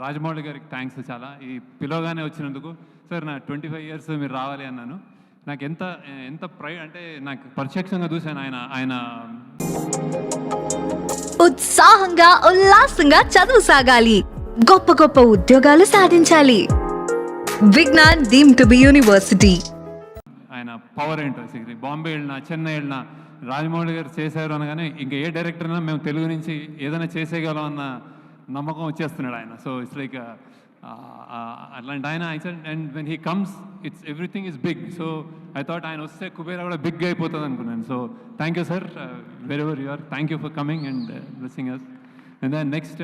రాజమౌళి గారికి థ్యాంక్స్ చాలా. ఈ పిలవగానే వచ్చినందుకు సార్ నా ట్వంటీ ఫైవ్ ఇయర్స్ మీరు రావాలి అన్నాను. నాకు ఎంత ఎంత ప్రై అంటే నాకు ప్రత్యక్షంగా చూశాను ఆయన ఆయన ఉత్సాహంగా ఉల్లాసంగా చదువు సాగాలి. గొప్ప గొప్ప ఉద్యోగాలు సాధించాలి. Vignan deem to be university. ఆయన పవర్ ఏంటో బాంబే వెళ్ళినా చెన్నై వెళ్ళినా రాజమౌళి గారు చేశారు అనగానే ఇంకా ఏ డైరెక్టర్ అయినా మేము తెలుగు నుంచి ఏదైనా చేసేయగలం అన్న నమ్మకం వచ్చేస్తున్నాడు ఆయన. సో ఇట్స్ లైక్ అట్లాంటి ఆయన and when he comes it's everything is big so I thought ఆయన వస్తే కుబేరా కూడా బిగ్ అయిపోతుంది అనుకున్నాను. So thank you sir very ever you are thank you for coming and blessing us and then next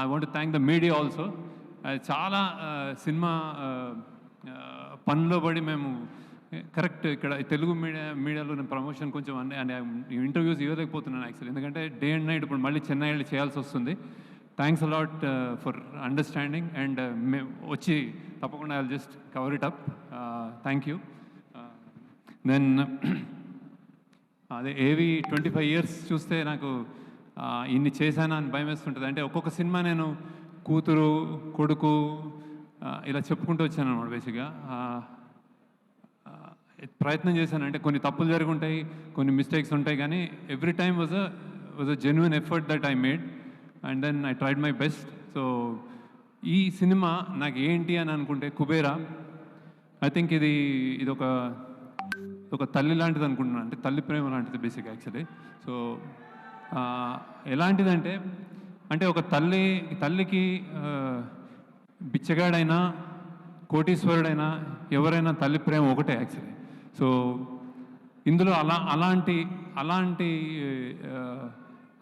I want thank the media also చాలా uh, cinema uh, uh, పనిలో పడి మేము correct ఇక్కడ తెలుగు మీడియా మీడియాలో నేను promotion కొంచెం అన్ని అంటే ఇంటర్వ్యూస్ ఇవ్వలేకపోతున్నాను యాక్చువల్లీ ఎందుకంటే డే అండ్ నైట్ ఇప్పుడు మళ్ళీ చెన్నై వెళ్ళి చేయాల్సి వస్తుంది. Thanks a lot for understanding and may వచ్చి తప్పకుండా I just cover it up thank you then అదే ఏవి ట్వంటీ ఫైవ్ ఇయర్స్ చూస్తే నాకు ఇన్ని చేశానా అని భయం వేస్తుంటుంది. అంటే ఒక్కొక్క సినిమా నేను కూతురు కొడుకు ఇలా చెప్పుకుంటూ వచ్చాను అనమాట బేసిక్గా ప్రయత్నం చేశాను. అంటే కొన్ని తప్పులు జరుగుంటాయి కొన్ని మిస్టేక్స్ ఉంటాయి కానీ every time was a was a genuine effort that I made and then I tried my best so ఈ సినిమా నాకు ఏంటి అని అనుకుంటే కుబేరా. ఐ థింక్ ఇది ఇది ఒక ఒక తల్లి లాంటిది అనుకుంటున్నాను అంటే తల్లి ప్రేమ లాంటిది బేసిక్ యాక్చువల్లీ సో ఎలాంటిదంటే అంటే ఒక తల్లి తల్లికి బిచ్చగాడైనా కోటీశ్వరుడైనా ఎవరైనా తల్లి ప్రేమ ఒకటే యాక్చువల్లీ సో ఇందులో అలా అలాంటి అలాంటి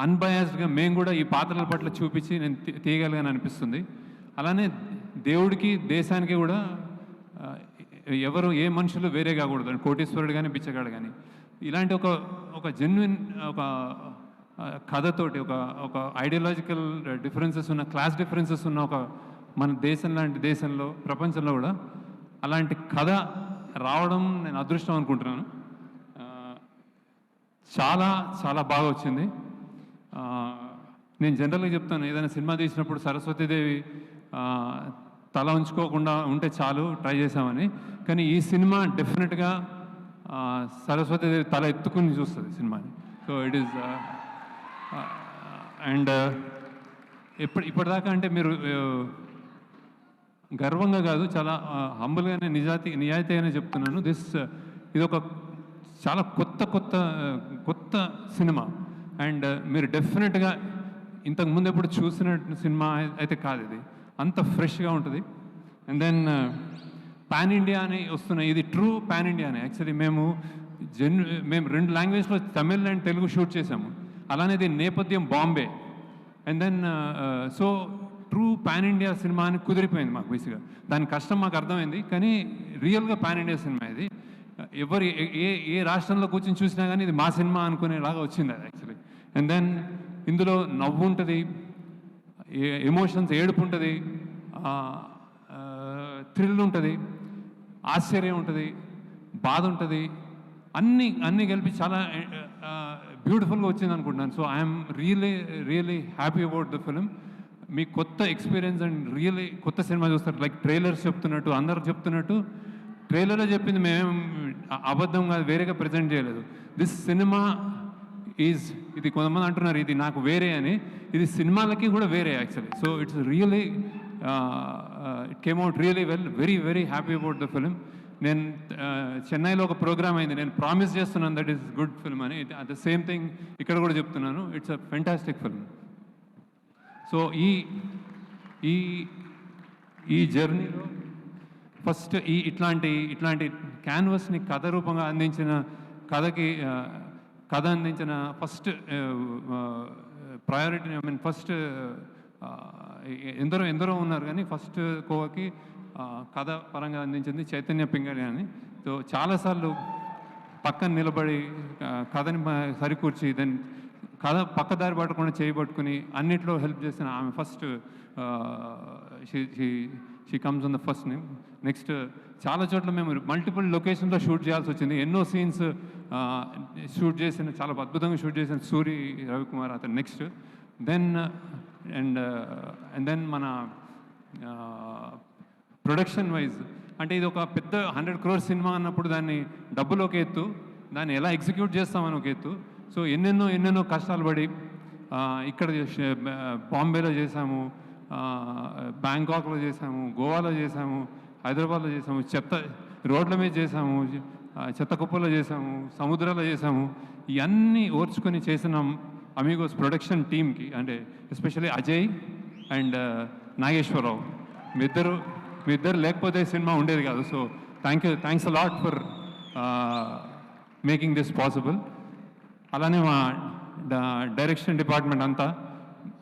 అన్బయాస్డ్గా మేము కూడా ఈ పాత్రల పట్ల చూపించి నేను తీ- తీయగలిగాను అనిపిస్తుంది. అలానే దేవుడికి దేశానికి కూడా ఎవరు ఏ మనుషులు వేరే కాకూడదు. కోటీశ్వరుడు కానీ బిచ్చగాడు కానీ ఇలాంటి ఒక ఒక జెన్యున్ ఒక కథతోటి ఒక ఒక ఐడియాలజికల్ డిఫరెన్సెస్ ఉన్న క్లాస్ డిఫరెన్సెస్ ఉన్న ఒక మన దేశం లాంటి దేశంలో ప్రపంచంలో కూడా అలాంటి కథ రావడం నేను అదృష్టం అనుకుంటున్నాను. చాలా చాలా బాగా వచ్చింది. నేను జనరల్గా చెప్తాను ఏదైనా సినిమా తీసినప్పుడు సరస్వతీదేవి తల ఉంచుకోకుండా ఉంటే చాలు ట్రై చేసామని కానీ ఈ సినిమా డెఫినెట్గా సరస్వతీదేవి తల ఎత్తుకుని చూస్తుంది సినిమాని. సో ఇట్ ఈస్ అండ్ ఇప్పటి ఇప్పటిదాకా అంటే మీరు గర్వంగా కాదు చాలా హంబుల్గానే నిజాతి నిజాయితీగానే చెప్తున్నాను. దిస్ ఇది ఒక చాలా కొత్త కొత్త కొత్త సినిమా. అండ్ మీరు డెఫినెట్గా ఇంతకు ముందు ఎప్పుడు చూసిన సినిమా అయితే కాదు ఇది. అంత ఫ్రెష్గా ఉంటుంది. అండ్ దెన్ పాన్ ఇండియా అని వస్తున్నాయి ఇది ట్రూ పాన్ ఇండియా అని యాక్చువల్లీ మేము జెన్ మేము రెండు లాంగ్వేజ్లో తమిళ్ అండ్ తెలుగు షూట్ చేసాము అలానే ఇది నేపథ్యం Bombay. And then so true pan India cinema అని కుదిరిపోయింది మాకు బేసిక్గా. దాని కష్టం మాకు అర్థమైంది. కానీ రియల్గా పాన్ ఇండియా సినిమా ఇది. ఎవరు ఏ- ఏ ఏ రాష్ట్రంలో కూర్చొని చూసినా కానీ ఇది మా సినిమా అనుకునేలాగా వచ్చింది అది యాక్చువల్లీ. అండ్ దెన్ ఇందులో నవ్వు ఉంటుంది ఎమోషన్స్ ఏడుపు ఉంటుంది థ్రిల్ ఉంటుంది ఆశ్చర్యం ఉంటుంది బాధ ఉంటుంది. అన్నీ అన్నీ కలిపి చాలా బ్యూటిఫుల్గా వచ్చింది అనుకుంటున్నాను. So I'm really really happy about the film మీ కొత్త ఎక్స్పీరియన్స్ అండ్ రియలీ కొత్త సినిమా చూస్తారు. లైక్ ట్రైలర్స్ చెప్తున్నట్టు అందరు చెప్తున్నట్టు ట్రైలర్లో చెప్పింది మేము అబద్ధం కాదు వేరేగా ప్రజెంట్ చేయలేదు. దిస్ సినిమా ఈజ్ ఇది కొంతమంది అంటున్నారు ఇది నాకు వేరే అని. ఇది సినిమాలకి కూడా వేరే actually so it's really it came out really well very very happy about the film నేను uh, చెన్నైలో ఒక ప్రోగ్రామ్ అయింది. నేను ప్రామిస్ చేస్తున్నాను దట్ ఈస్ గుడ్ ఫిల్మ్ అని. అట్ ద సేమ్ థింగ్ ఇక్కడ కూడా చెప్తున్నాను. It's a fantastic film so ఈ ఈ ఈ జర్నీలో ఫస్ట్ ఈ ఇట్లాంటి ఇట్లాంటి క్యాన్వస్ని కథ రూపంగా అందించిన కథకి uh, కథ అందించిన first priority I mean first ఎందరో ఎందరో ఉన్నారు కానీ ఫస్ట్ కోవకి కథ పరంగా అందించింది చైతన్య పింగళి అని. సో చాలాసార్లు పక్కన నిలబడి కథని సరికూర్చి దాన్ని కథ పక్కదారి పట్టకుండా చేయబట్టుకుని అన్నిట్లో హెల్ప్ చేసిన ఆమె first she comes on the first name next చాలా చోట్ల మేము మల్టిపుల్ లొకేషన్లో షూట్ చేయాల్సి వచ్చింది. ఎన్నో సీన్స్ షూట్ చేసిన చాలా అద్భుతంగా షూట్ చేసిన సూరి రవికుమార్ అతను next then and and then మన ప్రొడక్షన్ వైజ్ అంటే ఇది ఒక పెద్ద హండ్రెడ్ క్రోర్ సినిమా అన్నప్పుడు దాన్ని డబ్బులు ఒక ఎత్తు దాన్ని ఎలా ఎగ్జిక్యూట్ చేస్తామని ఒక ఎత్తు. సో ఎన్నెన్నో ఎన్నెన్నో కష్టాలు పడి ఇక్కడ చేసే- బాంబేలో చేసాము బ్యాంకాక్లో చేసాము గోవాలో చేసాము హైదరాబాద్లో చేసాము చెత్త రోడ్ల మీద చేసాము చెత్త కుప్పలో చేసాము సముద్రాల్లో చేసాము ఇవన్నీ ఓర్చుకొని చేసిన అమీగోస్ ప్రొడక్షన్ టీమ్కి అంటే ఎస్పెషల్లీ అజయ్ అండ్ నాగేశ్వరరావు. మీ ఇద్దరు మీ ఇద్దరు లేకపోతే సినిమా ఉండేది కాదు. So thank you thanks a lot for making this possible అలానే మా డైరెక్షన్ డిపార్ట్మెంట్ అంతా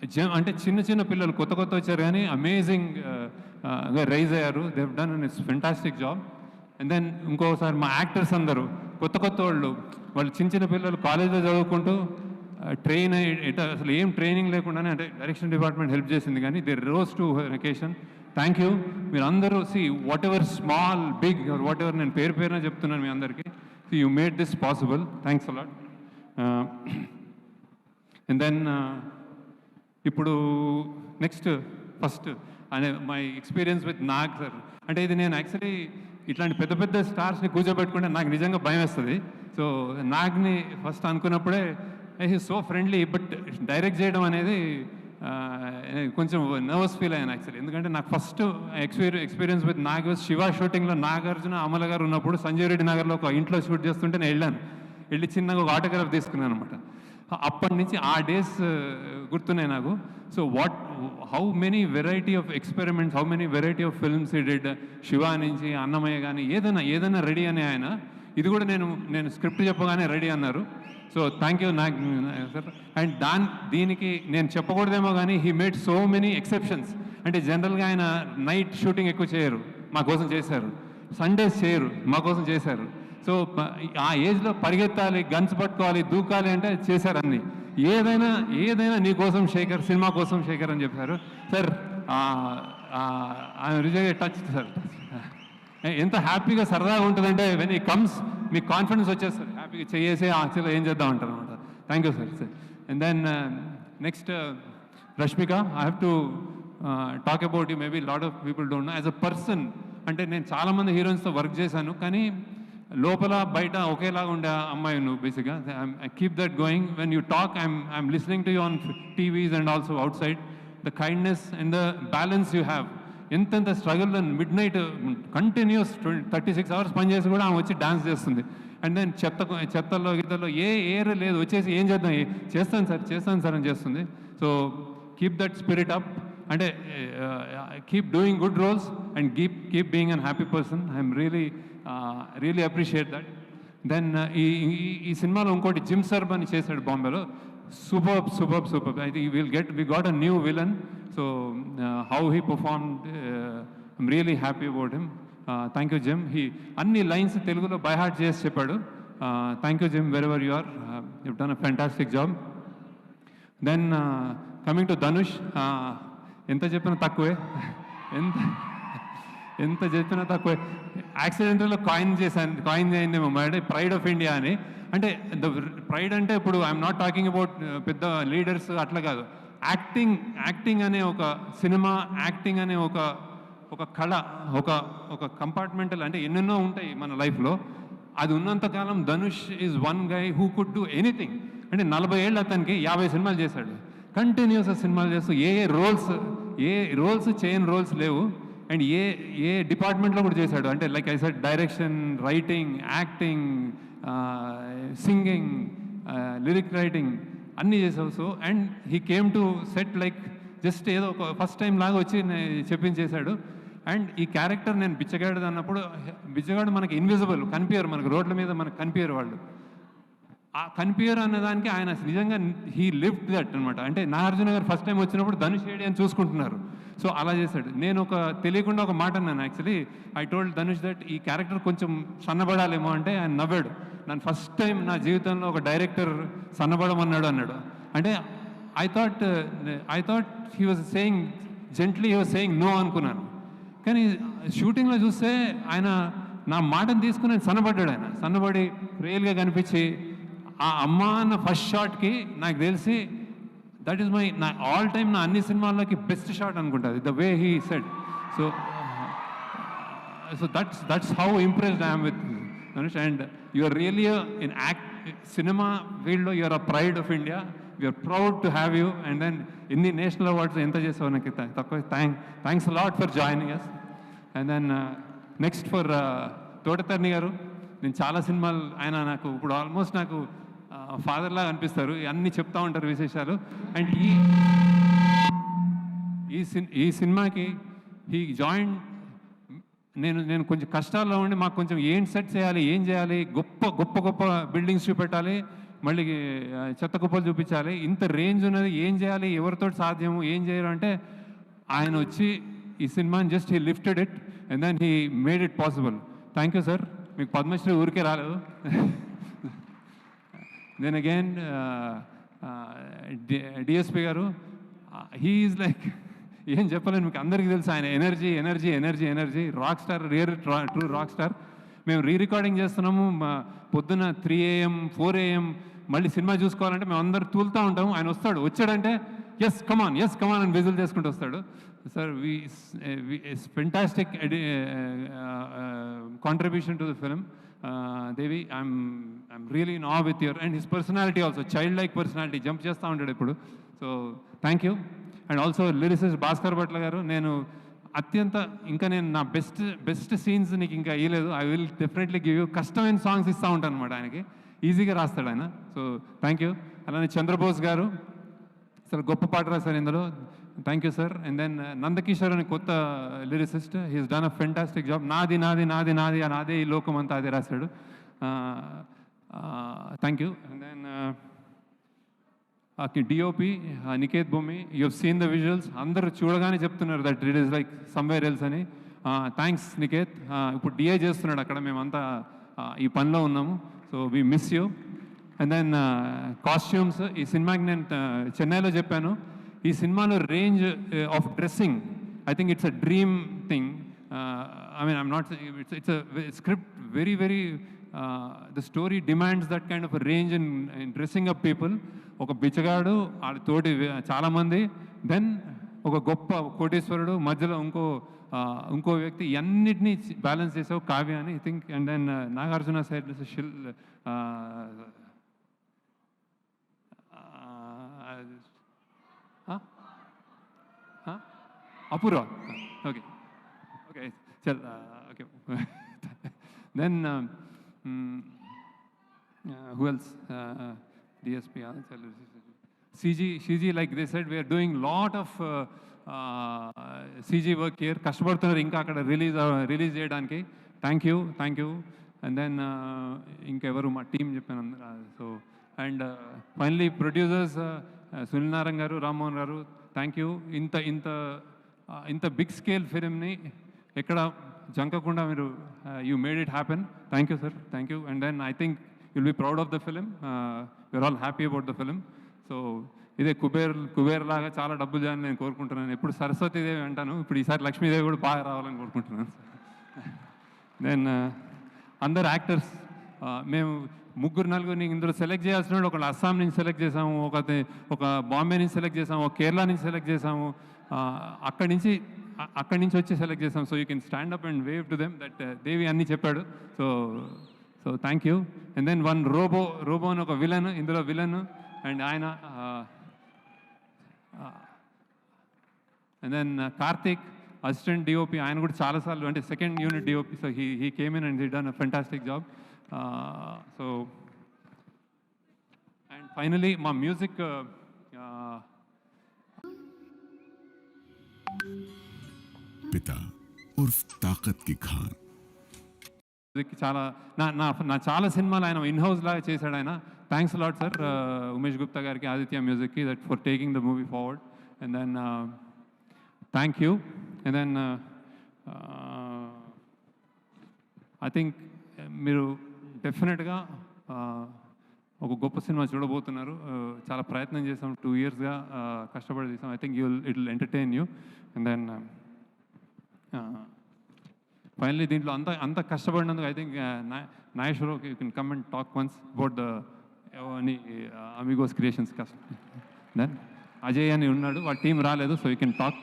జ- అంటే చిన్న చిన్న పిల్లలు కొత్త కొత్త వచ్చారు కానీ అమేజింగ్ రైజ్ అయ్యారు. Dev done an it's fantastic job and then ఇంకోసారి మా యాక్టర్స్ అందరూ కొత్త కొత్త వాళ్ళు వాళ్ళు చిన్న చిన్న పిల్లలు కాలేజ్లో చదువుకుంటూ ట్రైన్ అసలు ఏం ట్రైనింగ్ లేకుండానే అంటే డైరెక్షన్ డిపార్ట్మెంట్ హెల్ప్ చేసింది కానీ they rose to vacation thank you మీరు అందరూ see whatever small big whatever నేను పేరు పేరున చెప్తున్నాను మీ అందరికీ. You made this possible thanks a lot and then ఇప్పుడు నెక్స్ట్ ఫస్ట్ అనే my experience with Nag sir అంటే ఇది నేను యాక్చువల్లీ ఇట్లాంటి పెద్ద పెద్ద స్టార్స్ని కూర్చోబెట్టుకుంటే నాకు నిజంగా భయం వేస్తుంది. సో నాగ్ని first అనుకున్నప్పుడే he so friendly but direct చేయడం అనేది కొంచెం నర్వస్ ఫీల్ అయ్యాను యాక్చువల్లీ ఎందుకంటే నాకు first experience experience with Nag Siva షూటింగ్లో నాగార్జున అమల గారు ఉన్నప్పుడు సంజయ్ రెడ్డి నగర్లో ఒక ఇంట్లో షూట్ చేస్తుంటే నేను వెళ్ళాను. వెళ్ళి చిన్నగా ఒక ఆటోగ్రాఫ్ తీసుకున్నాను అనమాట అప్పటి నుంచి ఆ డేస్ గుర్తున్నాయి నాకు. So what how many variety of experiments how many variety of films dead Siva నుంచి అన్నమయ్య కానీ ఏదైనా ఏదైనా రెడీ అని ఆయన. ఇది కూడా నేను నేను స్క్రిప్ట్ చెప్పగానే రెడీ అన్నారు. సో థ్యాంక్ యూ నాకు సార్ అండ్ దాని దీనికి నేను చెప్పకూడదేమో కానీ he made so many exceptions అంటే జనరల్గా ఆయన నైట్ షూటింగ్ ఎక్కువ చేయరు. మా కోసం చేశారు. సండేస్ చేయరు. మా కోసం చేశారు. సో ప- ఆ ఏజ్లో పరిగెత్తాలి గన్స్ పట్టుకోవాలి దూకాలి అంటే చేశారు అన్ని. ఏదైనా ఏదైనా నీ కోసం శేఖర్ సినిమా కోసం శేఖర్ అని చెప్పారు. సార్ ఆయన రిజర్వ్ టచ్ సార్. ఎంత హ్యాపీగా సరదాగా ఉంటుందంటే వెన్ ఈ కమ్స్ మీకు కాన్ఫిడెన్స్ వచ్చేస్తారు హ్యాపీగా చేసి యాక్చువల్గా ఏం చేద్దాం? అంటారు అనమాట. Thank you sir. Sir. And then next Rashmika I have to talk about you maybe lot of people don't know as a person అంటే నేను చాలామంది హీరోయిన్స్తో వర్క్ చేశాను. కానీ లోపల బయట ఒకేలాగా ఉండే అమ్మాయి నువ్వు బేసిక్గా I keep that going when you talk I'm I'm listening to you on TVs and also outside the kindness and the balance you have ఎంతెంత struggle midnight continuous thirty six hours పనిచేసి కూడా ఆమె వచ్చి డాన్స్ చేస్తుంది. And then చెత్త చెత్తల్లో గిత్తల్లో ఏ ఏర్ లేదు. వచ్చేసి ఏం చేద్దాం? చేస్తాను సార్ చేస్తాను సార్ అని చేస్తుంది. So keep that spirit up అంటే keep doing good roles and keep keep being an happy person I'm really really appreciate that then ఈ ఈ- సినిమాలో ఇంకోటి జిమ్ సర్బ్ అని చేశాడు బాంబేలో super super super I think will get we got a new villain so how he perform I'm really happy about him thank you Jim he అన్ని lines తెలుగులో by heart చేసి చెప్పాడు. Thank you Jim very ever you are you done a fantastic job then coming to Dhanush ఎంత చెప్పినా తక్కువే. ఎంత ఎంత చెప్పినా తక్కువే. యాక్సిడెంటల్లో కాయిన్ చేశాను కాయిన్ అయిందేమో అంటే ప్రైడ్ ఆఫ్ ఇండియా అని. అంటే ద ప్రైడ్ అంటే ఇప్పుడు ఐఎమ్ నాట్ టాకింగ్ అబౌట్ పెద్ద లీడర్స్ అట్లా కాదు. యాక్టింగ్ యాక్టింగ్ అనే ఒక సినిమా యాక్టింగ్ అనే ఒక ఒక కళ ఒక ఒక కంపార్ట్మెంటల్ అంటే ఎన్నెన్నో ఉంటాయి మన లైఫ్లో. అది ఉన్నంతకాలం Dhanush is one guy who could do anything అంటే నలభై ఏళ్ళు అతనికి యాభై సినిమాలు చేశాడు. కంటిన్యూస్ సినిమాలు చేస్తూ ఏ ఏ రోల్స్ ఏ రోల్స్ చేయని రోల్స్ లేవు. అండ్ ఏ ఏ డిపార్ట్మెంట్లో కూడా చేశాడు. అంటే like I said direction writing acting singing lyric writing అన్నీ చేసావు so and he came to set like just ఏదో ఒక ఫస్ట్ టైం లాగా వచ్చి చెప్పించేశాడు. అండ్ ఈ క్యారెక్టర్ నేను బిచ్చగాడు అన్నప్పుడు బిచ్చగాడు మనకి ఇన్విజిబుల్ కనిపించారు మనకు రోడ్ల మీద మనకు కనిపించారు వాళ్ళు. కనిపించరు అన్నదానికి ఆయన నిజంగా హీ లిఫ్ట్ దట్ అనమాట అంటే నాగార్జున గారు ఫస్ట్ టైం వచ్చినప్పుడు ధనుష్ ఏడి అని చూసుకుంటున్నారు. సో అలా చేశాడు. నేను ఒక తెలియకుండా ఒక మాట అన్నాను actually I told Dhanush that ఈ క్యారెక్టర్ కొంచెం సన్నబడాలేమో అంటే ఆయన నవ్వాడు. నన్ను ఫస్ట్ టైం నా జీవితంలో ఒక డైరెక్టర్ సన్నబడమన్నాడు అన్నాడు అంటే I thought I thought he was saying gently he was saying no అనుకున్నాను. కానీ షూటింగ్లో చూస్తే ఆయన నా మాటను తీసుకుని సన్నబడ్డాడు ఆయన. సన్నబడి రియల్గా కనిపించి ఆ అమ్మ అన్న ఫస్ట్ షాట్కి నాకు తెలిసి దట్ ఈస్ మై నా ఆల్ టైమ్ నా అన్ని సినిమాల్లోకి బెస్ట్ షాట్ అనుకుంటుంది the way he said so so that's that's how impressed I'm with Dhanush and your really in act cinema ఫీల్డ్లో you are a pride of India you're proud to have you and then ఇన్ని national awards ఎంత చేసావు నాకు తక్కువ thank thanks lot for joining yes and then next for Thota Tharani garu. నేను చాలా సినిమాలు ఆయన నాకు ఇప్పుడు ఆల్మోస్ట్ నాకు ఫాదర్లా అనిపిస్తారు. అన్నీ చెప్తా ఉంటారు విశేషాలు. అండ్ ఈ ఈ సిన్ ఈ సినిమాకి ఈ జాయింట్ నేను నేను కొంచెం కష్టాల్లో ఉండి మాకు కొంచెం ఏం సెట్ చేయాలి ఏం చేయాలి గొప్ప గొప్ప గొప్ప బిల్డింగ్స్ చూపెట్టాలి మళ్ళీ చెత్త కుప్పలు చూపించాలి ఇంత రేంజ్ ఉన్నది ఏం చేయాలి ఎవరితో సాధ్యము ఏం చేయరు అంటే ఆయన వచ్చి ఈ సినిమాని just he lifted it and then he made it possible thank you sir మీకు పద్మశ్రీ ఊరికే రాలేదు. Then again DSP garu he is like ఏం చెప్పలేను మీకు అందరికీ తెలుసు ఆయన energy energy energy energy rock star real true rock star మేము రీ రికార్డింగ్ చేస్తున్నాము మా పొద్దున త్రీ ఏఎం ఫోర్ ఏఎం మళ్ళీ సినిమా చూసుకోవాలంటే మేము అందరు తూలుతూ ఉంటాము. ఆయన వస్తాడు. వచ్చాడంటే yes come on yes come on అని విజిల్ చేసుకుంటూ వస్తాడు. Sir we fantastic contribution to the film Devi I'm I'm really నా with your and his personality also child like personality jump చేస్తూ ఉంటాడు ఇప్పుడు. So thank you and also lyricist Bhaskar Bhatla garu నేను అత్యంత ఇంకా నేను నా బెస్ట్ బెస్ట్ సీన్స్ నీకు ఇంకా ఇవ్వలేదు I will definitely give you కష్టమైన సాంగ్స్ ఇస్తూ ఉంటాను అనమాట ఆయనకి. ఈజీగా రాస్తాడు ఆయన. సో థ్యాంక్ యూ అలానే చంద్రబోస్ గారు అసలు గొప్ప పాట రాశారు ఇందులో. Thank you sir and then Nandakishore అని కొత్త lyricist he's done a fantastic job నాది నాది నాది నాది అని అదే ఈ లోకం అంతా అదే రాశాడు thank you and then DOP Niketh Bommi you seen the visuals అందరూ చూడగానే చెప్తున్నారు that it is like somewhere else అని థ్యాంక్స్ నికేత్ ఇప్పుడు డిఏ చేస్తున్నాడు అక్కడ మేమంతా ఈ పనిలో ఉన్నాము. So we miss you and then costumes ఈ సినిమాకి నేను చెన్నైలో చెప్పాను. ఈ సినిమాలో range of dressing I think it's a dream thing I mean I'm not it's it's script very very the story demands that kind of range in in dressing up people ఒక బిచ్చగాడు వాళ్ళ తోటి చాలామంది దెన్ ఒక గొప్ప కోటేశ్వరుడు మధ్యలో ఇంకో ఇంకో వ్యక్తి అన్నిటినీ బ్యాలెన్స్ చేసావు కావ్య అని I think and then Nagarjuna side షిల్ Apoorva okay okay చల్ uh, okay then uh, mm, uh, who else? Uh, DSP, Anchal, CG, CG, like they said, we are doing lot of uh, uh, CG work here. కష్టపడుతున్నారు ఇంకా అక్కడ release release చేయడానికి. Thank you thank you and then ఇంకెవరు మా team చెప్పాను so and finally producers Sunil Narayana garu Rammohan garu thank you ఇంత ఇంత ఇంత బిగ్ స్కేల్ ఫిలింని ఎక్కడ జంకకుండా మీరు you made it happen thank you sir thank you and then I think you'll be proud of the film you're all happy about the film so ఇదే కుబేర్ కుబేర్ లాగా చాలా డబ్బులు చేయాలని నేను కోరుకుంటున్నాను. ఎప్పుడు సరస్వతీదేవి అంటాను. ఇప్పుడు ఈసారి లక్ష్మీదేవి కూడా బాగా రావాలని కోరుకుంటున్నాను. దెన్ uh, అందరు యాక్టర్స్ uh, మేము ముగ్గురు నలుగురిని ఇందులో సెలెక్ట్ చేయాల్సిన వాళ్ళు ఒకళ్ళు అస్సాం నుంచి సెలెక్ట్ చేసాము ఒక ఒక బాంబే నుంచి సెలెక్ట్ చేసాము ఒక కేరళ నుంచి సెలెక్ట్ చేసాము అక్కడి నుంచి అక్కడి నుంచి వచ్చి సెలెక్ట్ చేసాం so you can stand up and wave to them that Devi అన్ని చెప్పాడు. So so thank you and then one robo robo అని ఒక విలన్ ఇందులో విలన్ అండ్ ఆయన and then Karthik assistant DOP ఆయన కూడా చాలాసార్లు అంటే second unit DOP so he he came in and he done a fantastic job so and finally మా music ఉర్ఫ్ తాకత్కి ఖాన్ చాలా నా నా నా చాలా సినిమాలు ఆయన ఇన్హౌస్ లాగా చేశాడు ఆయన. Thanks lot sir Umesh Gupta గారికి ఆదిత్య మ్యూజిక్కి that for taking the movie forward and then thank you and then I think మీరు డెఫినెట్గా uh, ఒక గొప్ప సినిమా చూడబోతున్నారు. Uh, చాలా ప్రయత్నం చేసాం టూ ఇయర్స్గా కష్టపడి చేసాం I think you it will entertain you and then finally దీంట్లో అంత అంత కష్టపడినందుకు I think Nageswara you can come and talk once about the అని అమిగోస్ క్రియేషన్స్ కష్టం దెన్ అజయ్ అని ఉన్నాడు వాళ్ళ టీం రాలేదు సో యూ కెన్ టాక్